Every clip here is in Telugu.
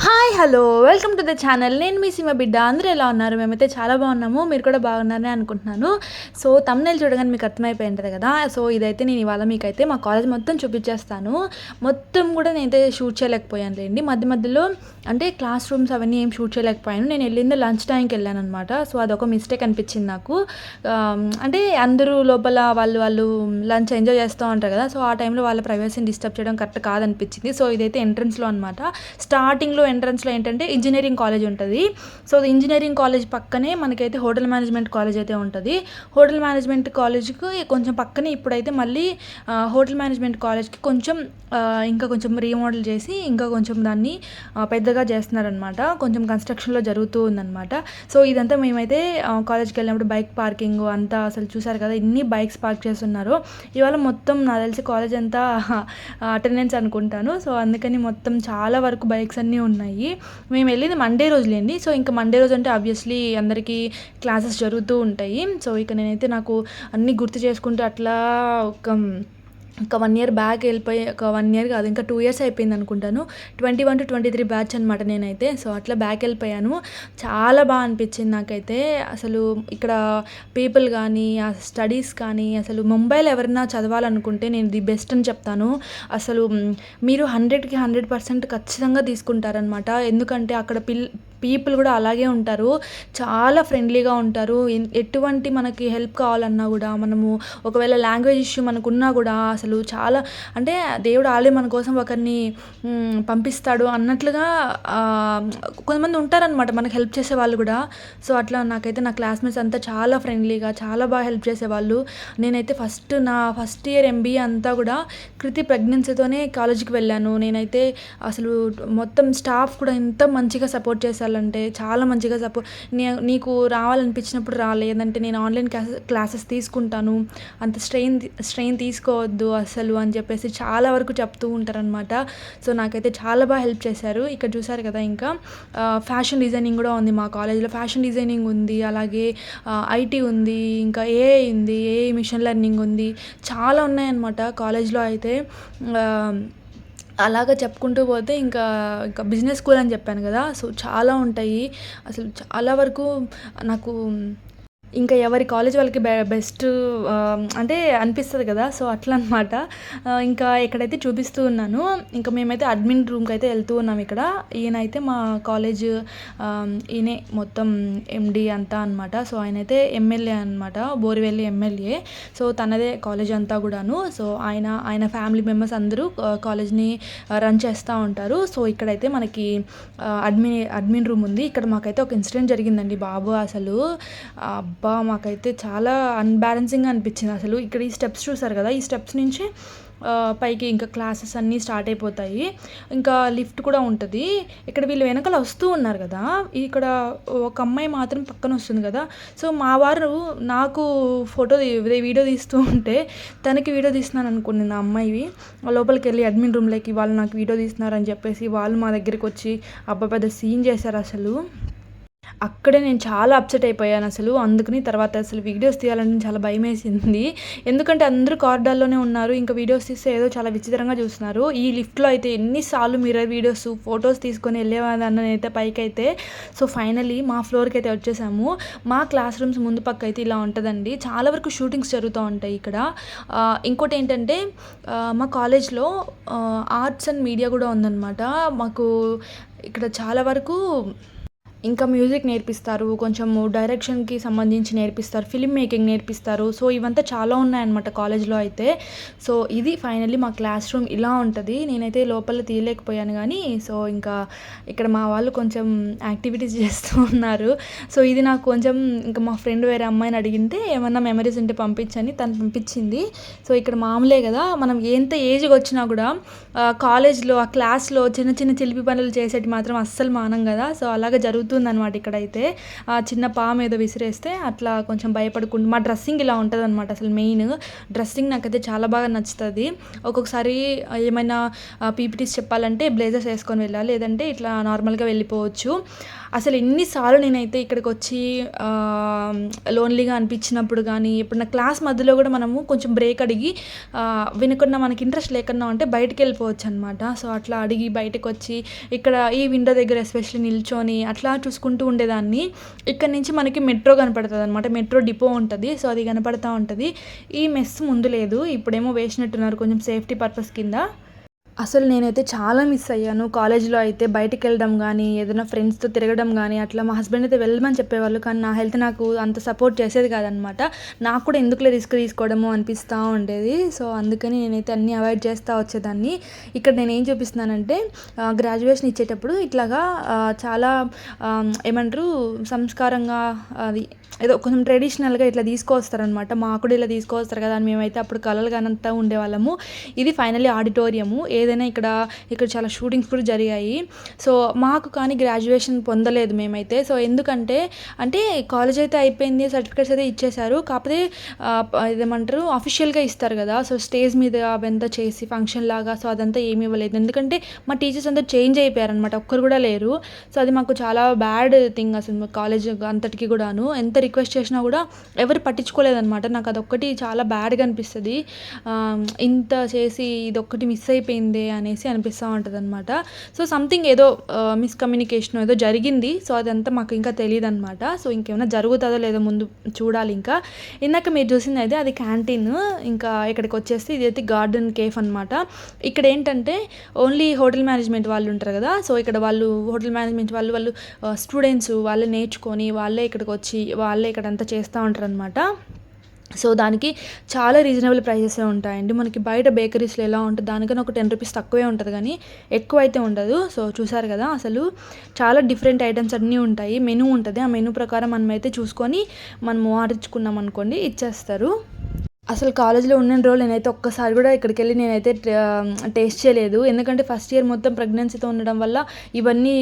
Ha! Hi hello. Welcome to the channel. నేను మీ సీమ బిడ్డ. అందరూ ఎలా ఉన్నారు? మేమైతే చాలా బాగున్నాము. మీరు కూడా బాగున్నారని అనుకుంటున్నాను. సో తమ్నేల్ చూడగానే మీకు అర్థమైపోయి ఉంటుంది కదా. సో ఇదైతే నేను ఇవాళ మీకైతే మా కాలేజ్ మొత్తం చూపించేస్తాను. మొత్తం కూడా నేనైతే షూట్ చేయలేకపోయాను లేండి మధ్య మధ్యలో అంటే క్లాస్ రూమ్స్ అవన్నీ ఏం షూట్ చేయలేకపోయాను. నేను వెళ్ళింది లంచ్ టైంకి వెళ్ళాను అనమాట సో అదొక మిస్టేక్ అనిపించింది నాకు. అంటే అందరూ లోపల వాళ్ళు వాళ్ళు లంచ్ ఎంజాయ్ చేస్తూ ఉంటారు కదా. సో ఆ టైంలో వాళ్ళ ప్రైవసీని డిస్టర్బ్ చేయడం కరెక్ట్ కాదనిపించింది. సో ఇదైతే ఎంట్రన్స్లో అనమాట స్టార్టింగ్లో డిస్టెన్స్లో ఏంటంటే ఇంజనీరింగ్ కాలేజ్ ఉంటుంది. సో ఇంజనీరింగ్ కాలేజ్ పక్కనే మనకైతే హోటల్ మేనేజ్మెంట్ కాలేజ్ అయితే ఉంటుంది. హోటల్ మేనేజ్మెంట్ కాలేజ్కి కొంచెం పక్కనే ఇప్పుడైతే మళ్ళీ హోటల్ మేనేజ్మెంట్ కాలేజ్కి కొంచెం ఇంకా కొంచెం రీమోడల్ చేసి ఇంకా కొంచెం దాన్ని పెద్దగా చేస్తున్నారనమాట కొంచెం కన్స్ట్రక్షన్లో జరుగుతూ ఉందన్నమాట. సో ఇదంతా మేమైతే కాలేజ్కి వెళ్ళినప్పుడు బైక్ పార్కింగ్ అంతా అసలు చూసారు కదా ఇన్ని బైక్స్ పార్క్ చేస్తున్నారు. ఇవాళ మొత్తం నాకు తెలిసి కాలేజ్ అంతా అటెండెన్స్ అనుకుంటాను. సో అందుకని మొత్తం చాలా వరకు బైక్స్ అన్నీ ఉన్నాయి. మేము వెళ్ళింది మండే రోజులేండి సో ఇంకా మండే రోజు అంటే ఆబ్వియస్లీ అందరికీ క్లాసెస్ జరుగుతూ ఉంటాయి. సో ఇక నేనైతే నాకు అన్నీ గుర్తు చేసుకుంటూ అట్లా ఒక ఒక వన్ ఇయర్ బ్యాక్ వెళ్ళిపోయి ఒక వన్ ఇయర్ కాదు ఇంకా టూ ఇయర్స్ అయిపోయింది అనుకుంటాను. Twenty one to twenty three batch అనమాట నేనైతే. సో అట్లా బ్యాక్ వెళ్ళిపోయాను. చాలా బాగా అనిపించింది నాకైతే. అసలు ఇక్కడ పీపుల్ కానీ ఆ స్టడీస్ కానీ అసలు ముంబైలో ఎవరైనా చదవాలనుకుంటే నేను ది బెస్ట్ అని చెప్తాను. అసలు మీరు హండ్రెడ్కి హండ్రెడ్ పర్సెంట్ ఖచ్చితంగా తీసుకుంటారనమాట ఎందుకంటే అక్కడ పిల్ పీపుల్ కూడా అలాగే ఉంటారు. చాలా ఫ్రెండ్లీగా ఉంటారు. ఎటువంటి మనకి హెల్ప్ కావాలన్నా కూడా మనము ఒకవేళ లాంగ్వేజ్ ఇష్యూ మనకున్నా కూడా అసలు చాలా అంటే దేవుడు ఆల్రెడీ మన కోసం ఒకరిని పంపిస్తాడు అన్నట్లుగా కొంతమంది ఉంటారనమాట మనకు హెల్ప్ చేసే వాళ్ళు కూడా. సో అట్లా నాకైతే నా క్లాస్మేట్స్ అంతా చాలా ఫ్రెండ్లీగా చాలా బాగా హెల్ప్ చేసేవాళ్ళు. నేనైతే ఫస్ట్ నా ఫస్ట్ ఇయర్ ఎంబీఏ అంతా కూడా కృతి ప్రెగ్నెన్సీతోనే కాలేజీకి వెళ్ళాను. నేనైతే అసలు మొత్తం స్టాఫ్ కూడా ఇంత మంచిగా సపోర్ట్ చేశారంటే చాలా మంచిగా సపోర్ట్. నీకు రావాలనిపించినప్పుడు రా లేదంటే నేను ఆన్లైన్ క్లాసెస్ క్లాసెస్ తీసుకుంటాను. అంత స్ట్రెయిన్ స్ట్రెయిన్ తీసుకోవద్దు అసలు అని చెప్పేసి చాలా వరకు చెప్తూ ఉంటారనమాట సో నాకైతే చాలా బాగా హెల్ప్ చేశారు. ఇక్కడ చూసారు కదా ఇంకా. ఫ్యాషన్ డిజైనింగ్ కూడా ఉంది మా కాలేజ్లో. ఫ్యాషన్ డిజైనింగ్ ఉంది అలాగే ఐటీ ఉంది ఇంకా ఏఐ ఉంది ఏఐ మిషన్ లెర్నింగ్ ఉంది. చాలా ఉన్నాయన్నమాట కాలేజ్లో అయితే. అలాగ చెప్పుకుంటూ పోతే ఇంకా ఇంకా బిజినెస్ స్కూల్ అని చెప్పాను కదా సో చాలా ఉంటాయి. అసలు చాలా వరకు నాకు ఇంకా ఎవరి కాలేజ్ వాళ్ళకి బె బెస్ట్ అంటే అనిపిస్తుంది కదా సో అట్లా అనమాట ఇంకా ఎక్కడైతే చూపిస్తూ ఉన్నాను. ఇంకా మేమైతే అడ్మిన్ రూమ్కి అయితే వెళ్తూ ఉన్నాం ఇక్కడ. ఈయనైతే మా కాలేజ్ ఈయనే మొత్తం ఎండి అంతా అనమాట సో ఆయన అయితే ఎమ్మెల్యే అనమాట బోరివెల్లి ఎమ్మెల్యే సో తనదే కాలేజ్ అంతా కూడాను. సో ఆయన ఆయన ఫ్యామిలీ మెంబర్స్ అందరూ కాలేజ్ని రన్ చేస్తూ ఉంటారు. సో ఇక్కడైతే మనకి అడ్మిన్ అడ్మిన్ రూమ్ ఉంది. ఇక్కడ మాకైతే ఒక ఇన్సిడెంట్ జరిగిందండి బాబు అసలు. అబ్బా మాకైతే చాలా అన్బ్యాలెన్సింగ్ అనిపించింది అసలు. ఇక్కడ ఈ స్టెప్స్ చూసారు కదా ఈ స్టెప్స్ నుంచి పైకి ఇంకా క్లాసెస్ అన్నీ స్టార్ట్ అయిపోతాయి. ఇంకా లిఫ్ట్ కూడా ఉంటుంది. ఇక్కడ వీళ్ళు వెనకాల వస్తూ ఉన్నారు కదా ఇక్కడ ఒక అమ్మాయి మాత్రం పక్కన వస్తుంది కదా. సో మా వారు నాకు ఫోటో తీ- వీడియో తీస్తూ ఉంటే తనకి వీడియో తీస్తున్నాను అనుకుంది నా అమ్మాయివి. లోపలికి వెళ్ళి అడ్మిన్ రూమ్లోకి వాళ్ళు నాకు వీడియో తీస్తున్నారని చెప్పేసి వాళ్ళు మా దగ్గరికి వచ్చి అబ్బా పెద్ద సీన్ చేశారు అసలు. అక్కడే నేను చాలా అప్సెట్ అయిపోయాను అసలు. అందుకని తర్వాత అసలు వీడియోస్ తీయాలని చాలా భయం వేసింది ఎందుకంటే అందరూ కారిడార్లోనే ఉన్నారు. ఇంకా వీడియోస్ తీస్తే ఏదో చాలా విచిత్రంగా చూస్తున్నారు. ఈ లిఫ్ట్లో అయితే ఎన్నిసార్లు మిర్రర్ వీడియోస్ ఫొటోస్ తీసుకొని వెళ్ళేవాళ్ళని అయితే పైకి అయితే సో ఫైనలీ మా ఫ్లోర్కి అయితే వచ్చేసాము. మా క్లాస్ రూమ్స్ ముందు పక్క అయితే ఇలా ఉంటుందండి. చాలా వరకు షూటింగ్స్ జరుగుతూ ఉంటాయి ఇక్కడ. ఇంకోటి ఏంటంటే మా కాలేజ్లో ఆర్ట్స్ అండ్ మీడియా కూడా ఉందన్నమాట. మాకు ఇక్కడ చాలా వరకు ఇంకా మ్యూజిక్ నేర్పిస్తారు కొంచెము డైరెక్షన్కి సంబంధించి నేర్పిస్తారు ఫిలిం మేకింగ్ నేర్పిస్తారు. సో ఇవంతా చాలా ఉన్నాయన్నమాట కాలేజ్లో అయితే. సో ఇది ఫైనల్లీ మా క్లాస్ రూమ్ ఇలా ఉంటుంది. నేనైతే లోపల తీయలేకపోయాను కానీ సో ఇంకా ఇక్కడ మా వాళ్ళు కొంచెం యాక్టివిటీస్ చేస్తూ ఉన్నారు. సో ఇది నాకు కొంచెం ఇంకా మా ఫ్రెండ్ వేరే అమ్మాయిని అడిగితే ఏమన్నా మెమరీస్ ఉంటే పంపించని తను పంపించింది. సో ఇక్కడ మామూలే కదా మనం ఎంత ఏజ్కి వచ్చినా కూడా కాలేజ్లో ఆ క్లాస్లో చిన్న చిన్న చిలిపి పనులు చేసేటి మాత్రం అస్సలు మానం కదా. సో అలాగే జరుగుతుంది జరుగుతుందనమాట ఇక్కడైతే. ఆ చిన్న పాము ఏదో విసిరేస్తే అట్లా కొంచెం భయపడకుండా మా డ్రెస్సింగ్ ఇలా ఉంటుంది అనమాట అసలు మెయిన్. డ్రెస్సింగ్ నాకైతే చాలా బాగా నచ్చుతుంది. ఒక్కొక్కసారి ఏమైనా పీపీటీస్ చెప్పాలంటే బ్లేజర్స్ వేసుకొని వెళ్ళాలి లేదంటే ఇట్లా నార్మల్గా వెళ్ళిపోవచ్చు. అసలు ఎన్నిసార్లు నేనైతే ఇక్కడికి వచ్చి లోన్లీగా అనిపించినప్పుడు కానీ ఇప్పుడు నా క్లాస్ మధ్యలో కూడా మనము కొంచెం బ్రేక్ అడిగి వినకుండా మనకి ఇంట్రెస్ట్ లేకుండా ఉంటే బయటకు వెళ్ళిపోవచ్చు అనమాట సో అట్లా అడిగి బయటకు వచ్చి ఇక్కడ ఈ విండో దగ్గర ఎస్పెషల్లీ నిల్చొని అట్లా చూసుకుంటూ ఉండేదాన్ని. ఇక్కడ నుంచి మనకి మెట్రో కనపడుతుంది అనమాట మెట్రో డిపో ఉంటుంది. సో అది కనపడతా ఉంటుంది. ఈ మెస్ ముందు లేదు. ఇప్పుడేమో వేసినట్టున్నారు. కొంచెం సేఫ్టీ పర్పస్ కింద. అసలు నేనైతే చాలా మిస్ అయ్యాను. కాలేజ్లో అయితే బయటికి వెళ్ళడం కానీ ఏదైనా ఫ్రెండ్స్తో తిరగడం కానీ అట్లా మా హస్బెండ్ అయితే వెళ్ళమని చెప్పేవాళ్ళు. కానీ నా హెల్త్ నాకు అంత సపోర్ట్ చేసేది కాదనమాట. నాకు కూడా ఎందుకులే రిస్క్ తీసుకోవడము అనిపిస్తూ ఉండేది. సో అందుకని నేనైతే అన్నీ అవాయిడ్ చేస్తూ వచ్చేదాన్ని. ఇక్కడ నేను ఏం చూపిస్తున్నానంటే గ్రాడ్యుయేషన్ ఇచ్చేటప్పుడు ఇట్లాగా చాలా ఏమంటారు సంస్కారంగా అది ఏదో కొంచెం ట్రెడిషనల్గా ఇట్లా తీసుకొస్తారనమాట మాకు కూడా ఇలా తీసుకొస్తారు కదా అని మేమైతే అప్పుడు కలలు కానంతా ఉండేవాళ్ళము. ఇది ఫైనల్లీ ఆడిటోరియము ఏదైనా ఇక్కడ ఇక్కడ చాలా షూటింగ్స్ కూడా జరిగాయి. సో మాకు కానీ గ్రాడ్యుయేషన్ పొందలేదు మేమైతే. సో ఎందుకంటే అంటే కాలేజ్ అయితే అయిపోయింది సర్టిఫికేట్స్ అయితే ఇచ్చేశారు. కాకపోతే ఏమంటారు అఫీషియల్గా ఇస్తారు కదా. సో స్టేజ్ మీద అవంతా చేసి ఫంక్షన్ లాగా సో అదంతా ఏమి ఇవ్వలేదు. ఎందుకంటే మా టీచర్స్ అంతా చేంజ్ అయిపోయారనమాట ఒక్కరు కూడా లేరు. సో అది మాకు చాలా బ్యాడ్ థింగ్ అసలు మా కాలేజ్ అంతటికి కూడాను. ఎంత రిక్వెస్ట్ చేసినా కూడా ఎవరు పట్టించుకోలేదన్నమాట. నాకు అదొక్కటి చాలా బ్యాడ్గా అనిపిస్తుంది. ఇంత చేసి ఇదొక్కటి మిస్ అయిపోయింది అనేసి అనిపిస్తూ ఉంటుంది అనమాట సో సంథింగ్ ఏదో మిస్కమ్యూనికేషన్ ఏదో జరిగింది. సో అదంతా మాకు ఇంకా తెలియదు అనమాట సో ఇంకేమైనా జరుగుతుందో లేదో ముందు చూడాలి ఇంకా. ఇందాక మీరు చూసింది అయితే అది క్యాంటీన్ ఇంకా ఇక్కడికి వచ్చేసి ఇది అయితే గార్డెన్ కేఫ్ అనమాట ఇక్కడ ఏంటంటే ఓన్లీ హోటల్ మేనేజ్మెంట్ వాళ్ళు ఉంటారు కదా. సో ఇక్కడ వాళ్ళు హోటల్ మేనేజ్మెంట్ వాళ్ళు వాళ్ళు స్టూడెంట్స్ వాళ్ళే నేర్చుకొని వాళ్ళే ఇక్కడికి వచ్చి వాళ్ళే ఇక్కడ అంతా చేస్తూ ఉంటారు అనమాట సో దానికి చాలా రీజనబుల్ ప్రైజెస్ ఉంటాయండి. మనకి బయట బేకరీస్లో ఎలా ఉంటుంది దానికన్నా ఒక టెన్ రూపీస్ తక్కువే ఉంటుంది కానీ ఎక్కువ అయితే ఉండదు. సో చూసారు కదా అసలు చాలా డిఫరెంట్ ఐటమ్స్ అన్నీ ఉంటాయి. మెనూ ఉంటుంది. ఆ మెనూ ప్రకారం మనం అయితే చూసుకొని మనం ఆడించుకున్నాం అనుకోండి ఇచ్చేస్తారు. అసలు కాలేజ్లో ఉన్న రోజులు నేనైతే ఒక్కసారి కూడా ఇక్కడికి వెళ్ళి నేనైతే టేస్ట్ చేయలేదు. ఎందుకంటే ఫస్ట్ ఇయర్ మొత్తం ప్రెగ్నెన్సీతో ఉండడం వల్ల ఇవన్నీ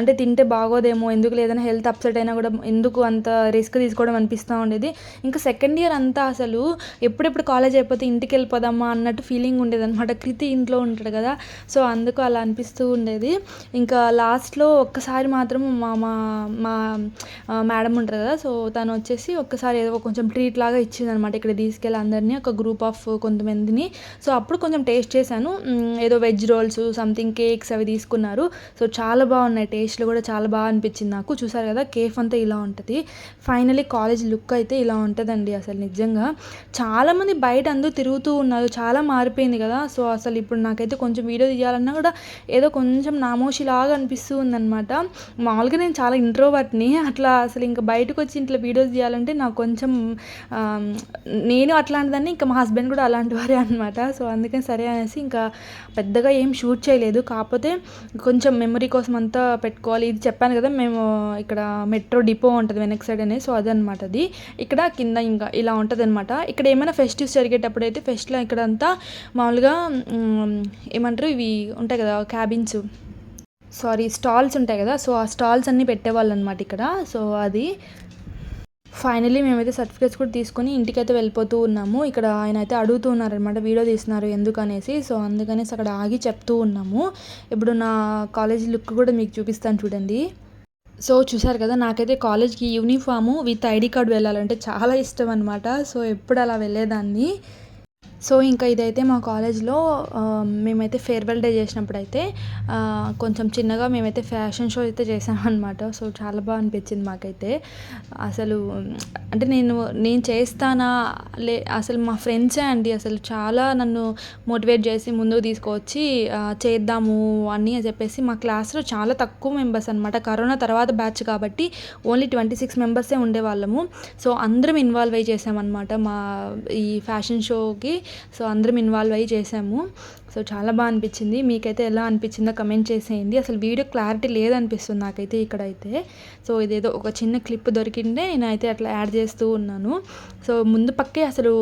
అంటే తింటే బాగోదేమో ఎందుకు లేదని హెల్త్ అప్సెట్ అయినా కూడా ఎందుకు అంత రిస్క్ తీసుకోవడం అనిపిస్తూ ఉండేది. ఇంకా సెకండ్ ఇయర్ అంతా అసలు ఎప్పుడెప్పుడు కాలేజ్ అయిపోతే ఇంటికి వెళ్ళిపోదామా అన్నట్టు ఫీలింగ్ ఉండేది అనమాట కృతి ఇంట్లో ఉంటాడు కదా సో అందుకు అలా అనిపిస్తూ ఉండేది. ఇంకా లాస్ట్లో ఒక్కసారి మాత్రం మా మా మా మేడం ఉంటారు కదా సో తను వచ్చేసి ఒక్కసారి ఏదో కొంచెం ట్రీట్ లాగా ఇచ్చింది అనమాట ఇక్కడ తీసుకెళ్ళి వాళ్ళందరినీ ఒక గ్రూప్ ఆఫ్ కొంతమందిని. సో అప్పుడు కొంచెం టేస్ట్ చేశాను. ఏదో వెజ్ రోల్స్ సంథింగ్ కేక్స్ అవి తీసుకున్నారు. సో చాలా బాగున్నాయి. టేస్ట్లు కూడా చాలా బాగా అనిపించింది నాకు. చూసారు కదా కేఫ్ అంతా ఇలా ఉంటుంది. ఫైనలీ కాలేజ్ లుక్ అయితే ఇలా ఉంటుందండి అసలు నిజంగా. చాలామంది బయట అందరూ తిరుగుతూ ఉన్నారు. చాలా మారిపోయింది కదా. సో అసలు ఇప్పుడు నాకైతే కొంచెం వీడియో తీయాలన్నా కూడా ఏదో కొంచెం నామోషిలాగా అనిపిస్తూ ఉందన్నమాట. మామూలుగా నేను చాలా ఇంట్రోవర్ట్ని అట్లా అసలు ఇంకా బయటకు వచ్చి ఇంట్లో వీడియోస్ తీయాలంటే నాకు కొంచెం ఆ, అట్లాంటిదని అట్లాంటిదాన్ని ఇంకా మా హస్బెండ్ కూడా అలాంటి వారే అనమాట సో అందుకని సరే అనేసి ఇంకా పెద్దగా ఏం షూట్ చేయలేదు. కాకపోతే కొంచెం మెమరీ కోసం అంతా పెట్టుకోవాలి. ఇది చెప్పాను కదా మేము ఇక్కడ మెట్రో డిపో ఉంటుంది వెనక్ సైడ్ అనే సో అదనమాట అది. ఇక్కడ కింద ఇంకా ఇలా ఉంటుంది అనమాట ఇక్కడ ఏమైనా ఫెస్టివ్స్ జరిగేటప్పుడు అయితే ఫెస్ట్లో ఇక్కడ అంతా మామూలుగా ఏమంటారు ఇవి ఉంటాయి కదా క్యాబిన్స్. సారీ స్టాల్స్ ఉంటాయి కదా సో ఆ స్టాల్స్ అన్నీ పెట్టేవాళ్ళు అనమాట ఇక్కడ. సో అది ఫైనలీ మేమైతే సర్టిఫికేట్స్ కూడా తీసుకొని ఇంటికైతే వెళ్ళిపోతూ ఉన్నాము. ఇక్కడ ఆయన అయితే అడుగుతూ ఉన్నారనమాట వీడియో తీస్తున్నారు ఎందుకనేసి. సో అందుకనేసి అక్కడ ఆగి చెప్తూ ఉన్నాము. ఇప్పుడు నా కాలేజ్ లుక్ కూడా మీకు చూపిస్తాను చూడండి. సో చూసారు కదా నాకైతే కాలేజ్కి యూనిఫాము విత్ ఐడి కార్డు వెళ్ళాలంటే చాలా ఇష్టం అనమాట సో ఎప్పుడు అలా వెళ్ళేదాన్ని? సో ఇంకా ఇదైతే మా కాలేజ్లో మేమైతే ఫేర్వెల్ డే చేసినప్పుడు అయితే కొంచెం చిన్నగా మేమైతే ఫ్యాషన్ షో అయితే చేసామన్నమాట. సో చాలా బాగా అనిపించింది మాకైతే. అసలు అంటే నేను నేను చేస్తానా లే అసలు మా ఫ్రెండ్సే అండి. అసలు చాలా నన్ను మోటివేట్ చేసి ముందుకు తీసుకొచ్చి చేద్దాము అని చెప్పేసి మా క్లాస్లో చాలా తక్కువ మెంబర్స్ అనమాట కరోనా తర్వాత బ్యాచ్ కాబట్టి ఓన్లీ ట్వంటీ సిక్స్ మెంబర్సే ఉండేవాళ్ళము. సో అందరం ఇన్వాల్వ్ అయ్యి చేసామన్నమాట మా ఈ ఫ్యాషన్ షోకి. సో అందరం ఇన్వాల్వ్ అయ్యి చేసాము. సో చాలా బాగా అనిపించింది. మీకైతే ఎలా అనిపించిందో కమెంట్ చేసేయండి. అసలు వీడియో క్లారిటీ లేదనిపిస్తుంది నాకైతే ఇక్కడైతే. సో ఇదేదో ఒక చిన్న క్లిప్ దొరికిందే నేనైతే అట్లా యాడ్ చేస్తూ ఉన్నాను. సో ముందు పక్కే అసలు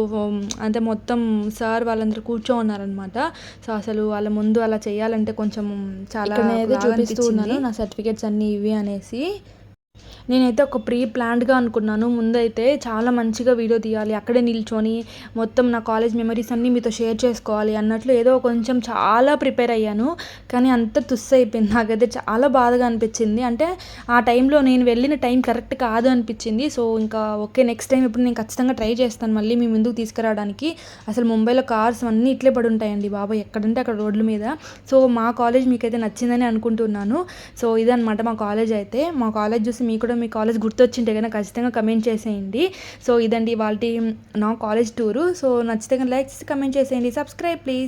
అంటే మొత్తం సార్ వాళ్ళందరూ కూర్చో ఉన్నారనమాట సో అసలు వాళ్ళ ముందు అలా చేయాలంటే కొంచెం చాలా చూపిస్తూ. ఉన్నాను. నా సర్టిఫికేట్స్ అన్నీ ఇవి అనేసి. నేనైతే ఒక ప్రీ ప్లాన్డ్గా అనుకున్నాను. ముందైతే చాలా మంచిగా వీడియో తీయాలి అక్కడే నిల్చొని మొత్తం నా కాలేజ్ మెమరీస్ అన్నీ మీతో షేర్ చేసుకోవాలి అన్నట్లు ఏదో కొంచెం చాలా ప్రిపేర్ అయ్యాను. కానీ అంత తుస్సు అయిపోయింది. నాకైతే చాలా బాధగా అనిపించింది. అంటే ఆ టైంలో నేను వెళ్ళిన టైం కరెక్ట్ కాదు అనిపించింది. సో ఇంకా ఓకే నెక్స్ట్ టైం ఇప్పుడు నేను ఖచ్చితంగా ట్రై చేస్తాను. మళ్ళీ మీ ముందుకు తీసుకురావడానికి అసలు ముంబైలో కార్స్ అన్నీ ఇట్లే పడి ఉంటాయండి బాబా ఎక్కడంటే అక్కడ రోడ్ల మీద. సో మా కాలేజ్ మీకైతే నచ్చిందని అనుకుంటున్నాను. సో ఇదనమాట మా కాలేజ్ అయితే. మా కాలేజ్ చూసి మీకు కూడా మీ కాలేజ్ గుర్తొచ్చింటే కనుక ఖచ్చితంగా కమెంట్ చేసేయండి. సో ఇదండి వాళ్ళ నా కాలేజ్ టూరు సో నచ్చితే కనుక కమెంట్ చేసేయండి. Subscribe please